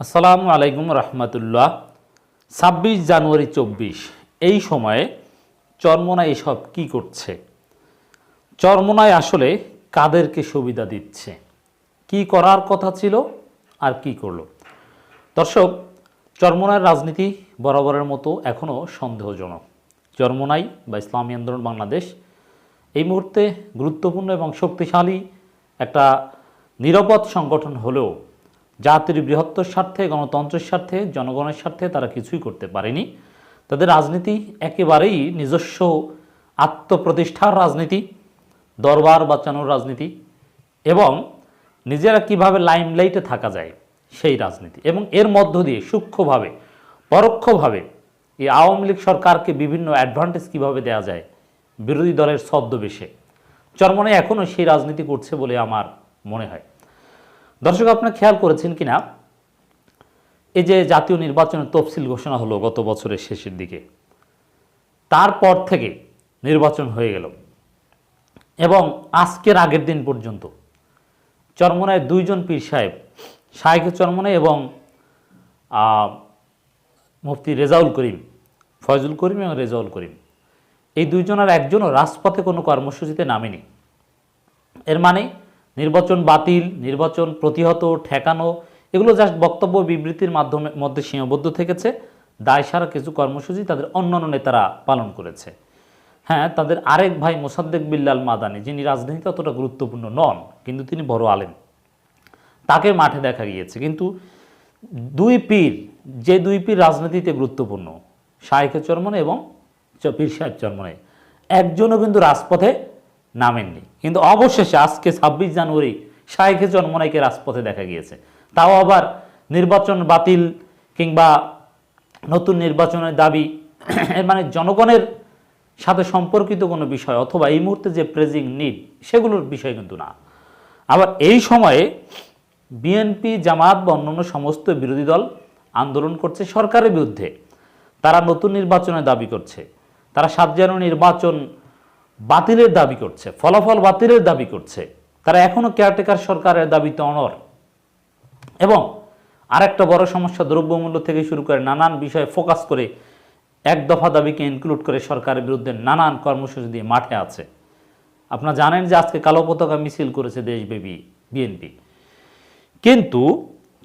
আসসালামু আলাইকুম রহমতুল্লাহ। ছাব্বিশ জানুয়ারি চব্বিশ, এই সময়ে চরমোনায় এসব কি করছে? চরমোনায় আসলে কাদেরকে সুবিধা দিচ্ছে? কি করার কথা ছিল আর কি করল? দর্শক চরমোনার রাজনীতি বরাবরের মতো এখনও সন্দেহজনক। চরমোনাই বা ইসলামী আন্দোলন বাংলাদেশ এই মুহূর্তে গুরুত্বপূর্ণ এবং শক্তিশালী একটা নিরাপদ সংগঠন হলেও জাতির বৃহত্তর স্বার্থে, গণতন্ত্রের স্বার্থে, জনগণের স্বার্থে তারা কিছুই করতে পারেনি। তাদের রাজনীতি একেবারেই নিজস্ব আত্মপ্রতিষ্ঠার রাজনীতি, দরবার বাঁচানোর রাজনীতি এবং নিজেরা কীভাবে লাইমলাইটে থাকা যায় সেই রাজনীতি এবং এর মধ্য দিয়ে সূক্ষ্মভাবে, পরোক্ষভাবে এই আওয়ামী লীগ সরকারকে বিভিন্ন অ্যাডভান্টেজ কীভাবে দেওয়া যায় বিরোধী দলের ছদ্মবেশে। চরমনে এখনও সেই রাজনীতি করছে বলে আমার মনে হয়। দর্শক, আপনারা খেয়াল করেছেন কিনা? এই যে জাতীয় নির্বাচনের তফসিল ঘোষণা হলো গত বছরের শেষের দিকে। তারপর থেকে নির্বাচন হয়ে গেল। এবং আজকের আগের দিন পর্যন্ত চরমনায় দুইজন পীর সাহেব শাহেখ চরমনায় এবং মুফতি রেজাউল করিম, ফয়জুল করিম এবং রেজাউল করিম, এই দুইজনের একজনও রাজপথে কোনো কর্মসূচিতে নামেনি। এর মানে নির্বাচন বাতিল, নির্বাচন প্রতিহত, ঠেকানো, এগুলো জাস্ট বক্তব্য বিবৃতির মাধ্যমে মধ্যে সীমাবদ্ধ থেকেছে। দায় সারা কিছু কর্মসূচি তাদের অন্যান্য নেতারা পালন করেছে। হ্যাঁ তাদের আরেক ভাই মোসাদ্দেক বিল্লাল মাদানি, যিনি রাজনীতিতে অতটা গুরুত্বপূর্ণ নন, কিন্তু তিনি বড় আলেম। তাকে মাঠে দেখা গিয়েছে। কিন্তু দুই পীর, যে দুই পীর রাজনীতিতে গুরুত্বপূর্ণ শাহেখের চরমনে এবং পীর সাহেব চরমনে একজনও কিন্তু রাজপথে নামেননি। কিন্তু অবশেষে আজকে ছাব্বিশ জানুয়ারি শাহেখে চরমনাইকে রাজপথে দেখা গিয়েছে। তাও আবার নির্বাচন বাতিল কিংবা নতুন নির্বাচনের দাবি মানে জনগণের সাথে সম্পর্কিত কোনো বিষয় অথবা এই মুহূর্তে যে প্রেজিং নিড সেগুলোর বিষয় কিন্তু না। আবার এই সময়ে বিএনপি, জামাত বা অন্যান্য সমস্ত বিরোধী দল আন্দোলন করছে সরকারের বিরুদ্ধে। তারা নতুন নির্বাচনের দাবি করছে। তারা সাত জানুয়ারি নির্বাচন বাতিলের দাবি করছে, ফলাফল বাতিলের দাবি করছে। তারা এখনও কেয়ারটেকার সরকারের দাবিতে অনর এবং আরেকটা বড় সমস্যা, দ্রব্যমূল্য থেকে শুরু করে নানান বিষয়ে ফোকাস করে এক দফা দাবিকে ইনক্লুড করে সরকারের বিরুদ্ধে নানান কর্মসূচি দিয়ে মাঠে আছে। আপনারা জানেন যে আজকে কালো পতাকা মিছিল করেছে দেশব্যাপী বিএনপি কিন্তু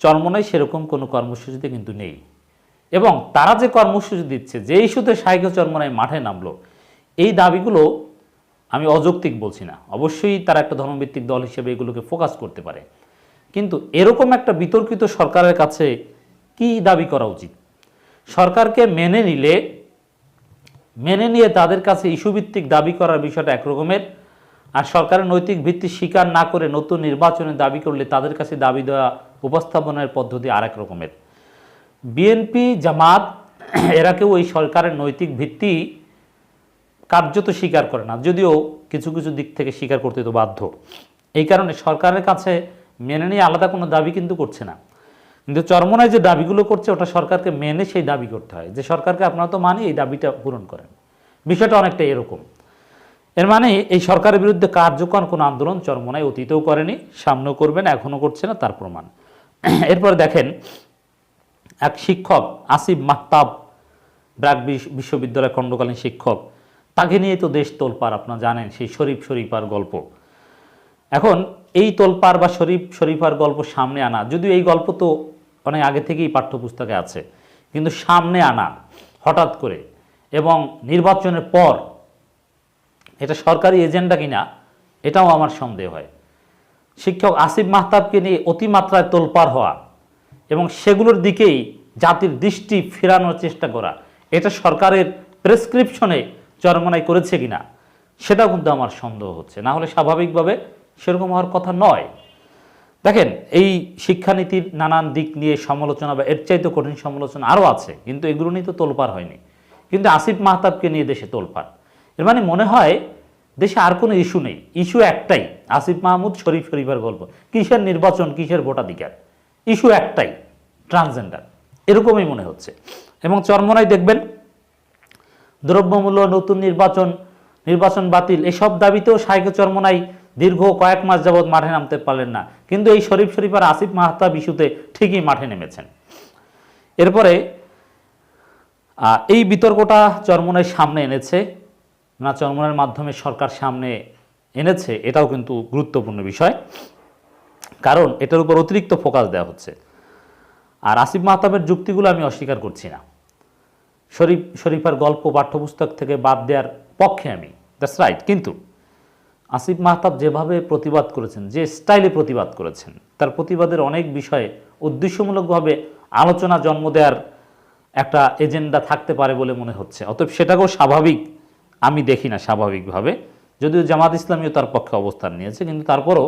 চরমনায় সেরকম কোনো কর্মসূচিতে কিন্তু নেই। এবং তারা যে কর্মসূচি দিচ্ছে, যে ইস্যুতে সাহিত্য চরমনায় মাঠে নামলো, এই দাবিগুলো আমি অযৌক্তিক বলছি না। অবশ্যই তারা একটা ধর্মভিত্তিক দল হিসেবে এগুলোকে ফোকাস করতে পারে। কিন্তু এরকম একটা বিতর্কিত সরকারের কাছে কি দাবি করা উচিত? সরকারকে মেনে নিলে, মেনে নিয়ে তাদের কাছে ইস্যুভিত্তিক দাবি করার বিষয়টা একরকমের, আর সরকারের নৈতিক ভিত্তি স্বীকার না করে নতুন নির্বাচনের দাবি করলে তাদের কাছে দাবি দেওয়া উপস্থাপনের পদ্ধতি আর এক রকমের বিএনপি, জামাত, এরা কেউ ওই সরকারের নৈতিক ভিত্তি কার্যত স্বীকার করে না, যদিও কিছু কিছু দিক থেকে স্বীকার করতে তো বাধ্য। এই কারণে সরকারের কাছে মেনে নিয়ে আলাদা কোনো দাবি কিন্তু করছে না। কিন্তু চরমনায় যে দাবিগুলো করছে, ওটা সরকারকে মেনে সেই দাবি করতে হয়। যে সরকারকে আপনারা তো মানি এই দাবিটা পূরণ করেন। বিষয়টা অনেকটা এরকম। এর মানে এই সরকারের বিরুদ্ধে কার্যকর কোনো আন্দোলন চরমনায় অতীতেও করেনি, সামনেও করবেন, এখনও করছে না, তার প্রমাণ। এরপরে দেখেন, এক শিক্ষক, আসিফ মাহতাব ব্র্যাক বিশ- বিশ্ববিদ্যালয় খণ্ডকালীন শিক্ষক তাকে নিয়ে তো দেশ তোলপার আপনারা জানেন, সেই শরীফ শরীফার গল্প। এখন এই তোলপার বা শরীফ শরীফার গল্প সামনে আনা, যদিও এই গল্প তো অনেক আগে থেকেই পাঠ্যপুস্তকে আছে, কিন্তু সামনে আনা হঠাৎ করে এবং নির্বাচনের পর এটা সরকারি এজেন্ডা কিনা, এটাও আমার সন্দেহ হয়। শিক্ষক আসিফ মাহতাবকে নিয়ে অতিমাত্রায় তোলপার হওয়া এবং সেগুলোর দিকেই জাতির দৃষ্টি ফেরানোর চেষ্টা করা, এটা সরকারের প্রেসক্রিপশনে চরমনাই করেছে কিনা, সেটাও কিন্তু আমার সন্দেহ হচ্ছে। না হলে স্বাভাবিকভাবে সেরকম হওয়ার কথা নয়। দেখেন, এই শিক্ষানীতির নানান দিক নিয়ে সমালোচনা বা এর চাইতে কঠিন সমালোচনা আরও আছে, কিন্তু এগুলো নিয়ে তো তোলপার হয়নি। কিন্তু আসিফ মাহতাবকে নিয়ে দেশে তোলপার এর মানে মনে হয় দেশে আর কোনো ইস্যু নেই। ইস্যু একটাই, আসিফ মাহমুদ, শরীফ শরীফের গল্প। কিসের নির্বাচন, কিসের ভোটাধিকার? ইস্যু একটাই, ট্রান্সজেন্ডার। এরকমই মনে হচ্ছে। এবং চরমনায় দেখবেন দ্রব্যমূল্য, নতুন নির্বাচন নির্বাচন বাতিল, এসব দাবিতেও সাইকে চরমনাই দীর্ঘ কয়েক মাস যাবৎ মাঠে নামতে পারলেন না। কিন্তু এই শরীফ শরীফ আর আসিফ মাহতাব ইস্যুতে ঠিকই মাঠে নেমেছেন। এরপরে এই বিতর্কটা চরমনের সামনে এনেছে। না চরমনের মাধ্যমে সরকার সামনে এনেছে, এটাও কিন্তু গুরুত্বপূর্ণ বিষয়। কারণ এটার উপর অতিরিক্ত ফোকাস দেওয়া হচ্ছে। আর আসিফ মাহতাবের যুক্তিগুলো আমি অস্বীকার করছি না। শরীফ, শরীফার গল্প পাঠ্যপুস্তক থেকে বাদ দেওয়ার পক্ষে আমি। দ্যাটস রাইট কিন্তু আসিফ মাহতাব যেভাবে প্রতিবাদ করেছেন, যে স্টাইলে প্রতিবাদ করেছেন, তার প্রতিবাদের অনেক বিষয়ে উদ্দেশ্যমূলকভাবে আলোচনা, জন্ম দেওয়ার একটা এজেন্ডা থাকতে পারে বলে মনে হচ্ছে। অতএব সেটাকেও স্বাভাবিক, আমি দেখি না স্বাভাবিকভাবে। যদিও জামাত ইসলামীও তার পক্ষে অবস্থান নিয়েছে, কিন্তু তারপরও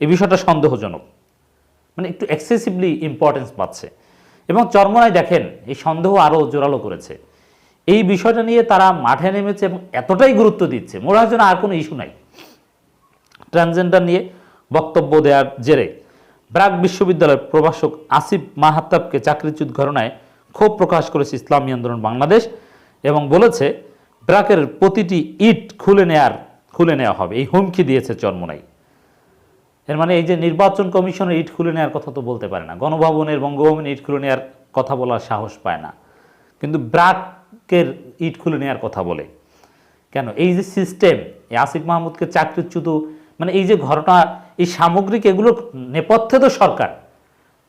এই বিষয়টা সন্দেহজনক। মানে একটু এক্সেসিভলি ইম্পর্টেন্স পাচ্ছে। এবং চরমনায় দেখেন, এই সন্দেহ আরও জোরালো করেছে। এই বিষয়টা নিয়ে তারা মাঠে নেমেছে এবং এতটাই গুরুত্ব দিচ্ছে মনে হয় যেন আর কোনো ইস্যু নাই। ট্রান্সজেন্ডার নিয়ে বক্তব্য দেওয়ার জেরে ব্রাক বিশ্ববিদ্যালয়ের প্রভাষক আসিফ মাহাত্তাবকে চাকরিচ্যুত ঘটনায় ক্ষোভ প্রকাশ করেছে ইসলামী আন্দোলন বাংলাদেশ এবং বলেছে, ব্রাকের প্রতিটি ইট খুলে নেয়ার, খুলে নেওয়া হবে। এই হুমকি দিয়েছে চরমনাই। এর মানে এই যে নির্বাচন কমিশনের ইট খুলে নেওয়ার কথা তো বলতে পারে না। গণভবনের, বঙ্গভবনের ইট খুলে নেওয়ার কথা বলার সাহস পায় না। কিন্তু ব্রাকের ইট খুলে নেওয়ার কথা বলে। কেন? এই যে সিস্টেম এই আসিফ মাহমুদকে চাকরিচ্যুত মানে এই যে ঘটনা, এই সামগ্রিক এগুলোর নেপথ্যে তো সরকার।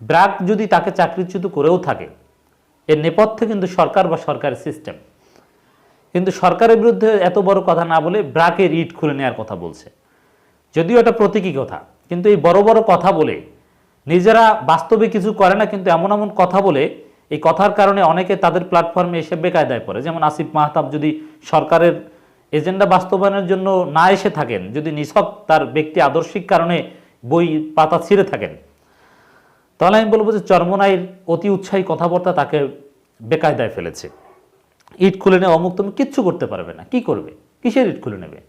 ব্রাক যদি তাকে চাকরিচ্যুত করেও থাকে, এর নেপথ্যে কিন্তু সরকার বা সরকারের সিস্টেম কিন্তু সরকারের বিরুদ্ধে এত বড় কথা না বলে ব্রাকের ইট খুলে নেওয়ার কথা বলছে। যদিও এটা প্রতীকী কথা কিন্তু এই বড় বড় কথা বলে, নিজেরা বাস্তবে কিছু করে না, কিন্তু এমন এমন কথা বলে, এই কথার কারণে অনেকে তাদের প্ল্যাটফর্মে এসে বেকায়দায় পড়ে। যেমন আসিফ মাহতাব যদি সরকারের এজেন্ডা বাস্তবায়নের জন্য না এসে থাকেন, যদি নিছক তার ব্যক্তি আদর্শিক কারণে বই পাতা ছিঁড়ে থাকেন, তাহলে আমি বলব যে চর্মনাইয়ের অতি উৎসাহী কথাবার্তা তাকে বেকায়দায় ফেলেছে। ইট খুলে নেওয়া অমুক তুমি কিচ্ছু করতে পারবে না। কি করবে? কিসের ইট খুলে নেবে?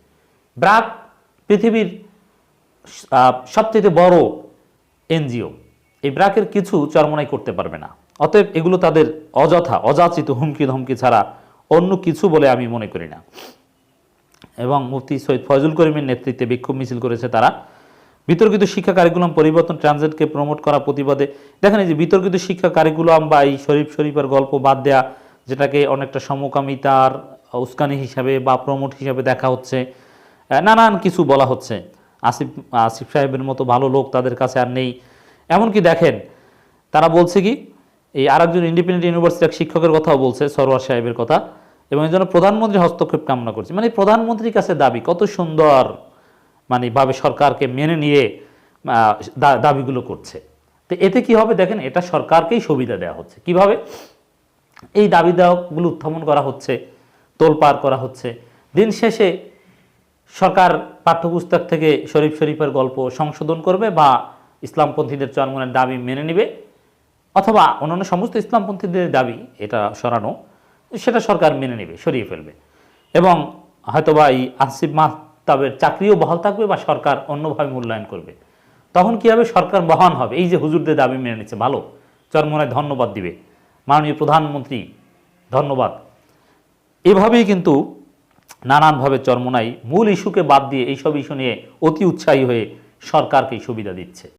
ব্রাক পৃথিবীর সবচেয়ে বড় এনজিও। এই ব্রাকের কিছু চরমনাই করতে পারবে না। অতএব এগুলো তাদের অযথা, অযাচিত হুমকি ধমকি ছাড়া অন্য কিছু বলে আমি মনে করি না। এবং মুফতি সৈয়দ ফয়জুল করিমের নেতৃত্বে বিক্ষোভ মিছিল করেছে তারা। বিতর্কিত শিক্ষা কারিকুলাম পরিবর্তন ট্রানজিটকে প্রমোট করা প্রতিবাদে। দেখেন এই যে বিতর্কিত শিক্ষা কারিকুলাম বা এই শরীফ শরীফের গল্প বাদ দেয়া, যেটাকে অনেকটা সমকামিতার উস্কানি হিসাবে বা প্রমোট হিসাবে দেখা হচ্ছে নানান কিছু বলা হচ্ছে। আসিফ আসিফ সাহেবের মতো ভালো লোক তাদের কাছে আর নেই। এমনকি দেখেন, তারা বলছে কি, এই আরেকজন ইন্ডিপেন্ডেন্ট ইউনিভার্সিটির এক শিক্ষকের কথাও বলছে সরোয়ার সাহেবের কথা, এবং এই জন্য প্রধানমন্ত্রী হস্তক্ষেপ কামনা করছে। মানে প্রধানমন্ত্রীর কাছে দাবি, কত সুন্দর মানে ভাবে সরকারকে মেনে নিয়ে দাবিগুলো করছে। তো এতে কি হবে দেখেন, এটা সরকারকেই সুবিধা দেওয়া হচ্ছে। কীভাবে? এই দাবি দেওয়াগুলো উত্থাপন করা হচ্ছে, তোলপাড় করা হচ্ছে। দিন শেষে সরকার পাঠ্যপুস্তক থেকে শরীফ শরীফের গল্প সংশোধন করবে বা ইসলামপন্থীদের চরমনের দাবি মেনে নেবে, অথবা অন্যান্য সমস্ত ইসলামপন্থীদের দাবি এটা সরানো, সেটা সরকার মেনে নেবে, সরিয়ে ফেলবে। এবং হয়তোবা এই আসিফ মাহতাবের চাকরিও বহাল থাকবে বা সরকার অন্যভাবে মূল্যায়ন করবে। তখন কি হবে? সরকার বহান হবে। এই যে হুজুরদের দাবি মেনে নিচ্ছে, ভালো। চরমনায় ধন্যবাদ দিবে। মাননীয় প্রধানমন্ত্রী, ধন্যবাদ। এভাবেই কিন্তু নানানভাবে চরমোনাই মূল ইস্যুকে বাদ দিয়ে এইসব ইস্যু নিয়ে অতি উৎসাহী হয়ে সরকারকেই সুবিধা দিচ্ছে।